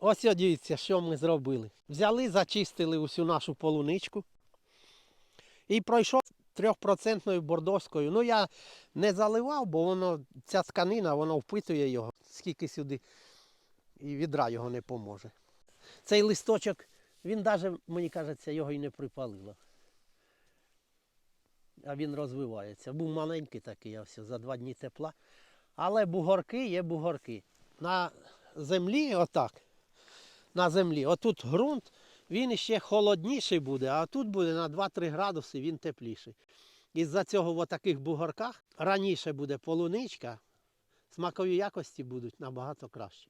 Ось дивіться, що ми зробили. Взяли, зачистили усю нашу полуничку і пройшов трьохпроцентною бордовською. Ну я не заливав, бо воно, ця тканина, вона впитує його, скільки сюди, і відра його не поможе. Цей листочок, він навіть, мені кажеться, його і не припалило. А він розвивається. Був маленький такий, а все, за два дні тепла. Але бугорки є бугорки. На землі, отак, на землі, отут ґрунт, він ще холодніший буде, а тут буде на 2-3 градуси він тепліший. Із-за цього в таких бугорках раніше буде полуничка, смакові якості будуть набагато кращі.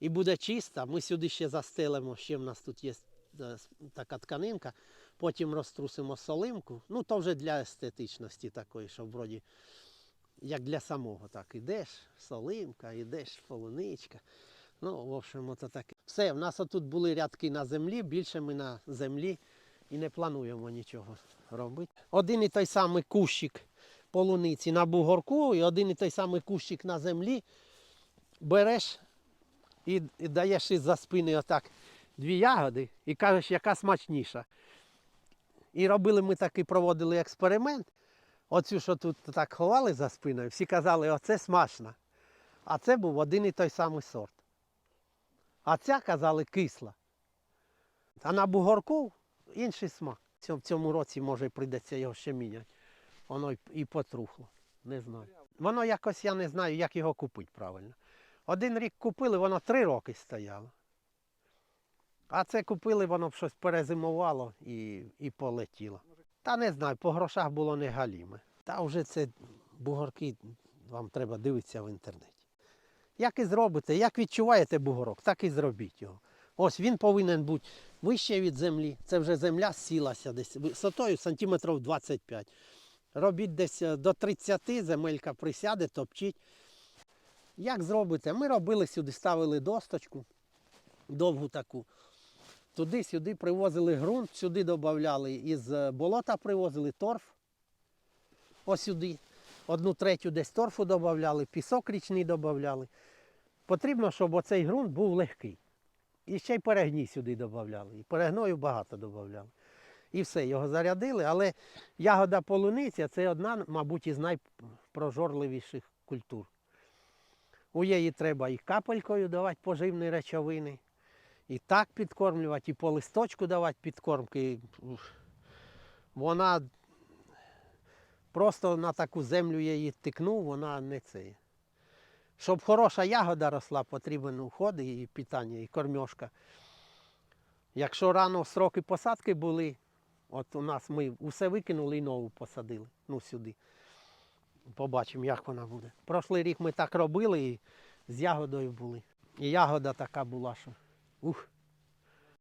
І буде чиста, ми сюди ще застелимо, ще в нас тут є е, така тканинка, потім розтрусимо солимку. Ну, то вже для естетичності такої, щоб вроді як для самого, так ідеш, солимка, ідеш, полуничка. Ну, в общем, ото таке. Все, в нас отут були рядки на землі, більше ми на землі і не плануємо нічого робити. Один і той самий кущик полуниці на бугорку, і один і той самий кущик на землі береш і, і даєш із-за спини отак дві ягоди і кажеш, яка смачніша. І робили ми такий, проводили експеримент. Оцю, що тут так ховали за спиною, всі казали, оце смачно. А це був один і той самий сорт. А ця казали кисла. А на бугорку інший смак. В цьому році, може, прийдеться його ще міняти. Воно і потрухло. Не знаю. Воно якось, я не знаю, як його купити правильно. Один рік купили, воно три роки стояло. А це купили, воно б щось перезимувало і, і полетіло. Та не знаю, по грошах було не галіме. Та вже це бугорки, вам треба дивитися в інтернеті. Як і зробите, як відчуваєте бугорок, так і зробіть його. Ось він повинен бути вище від землі. Це вже земля сілася десь висотою сантиметрів 25. Робіть десь е, до 30, земелька присяде, топчіть. Як зробите? Ми робили сюди, ставили досточку довгу таку. Туди-сюди привозили ґрунт, сюди додавали із е, болота привозили торф. Ось сюди. Одну третю десь торфу додавали, пісок річний додавали. Потрібно, щоб оцей ґрунт був легкий. І ще й перегній сюди додавали. І перегною багато додавали. І все, його зарядили. Але ягода полуниця це одна, мабуть, із найпрожорливіших культур. У її треба і капелькою давати поживні речовини, і так підкормлювати, і по листочку давати підкормки. Вона просто на таку землю її тикнув, вона не це. Щоб хороша ягода росла, потрібен уход і питання, і кормьошка. Якщо рано сроки посадки були, от у нас ми усе викинули і нову посадили. Ну сюди. Побачимо, як вона буде. Прошлий рік ми так робили і з ягодою були. І ягода така була, що ух.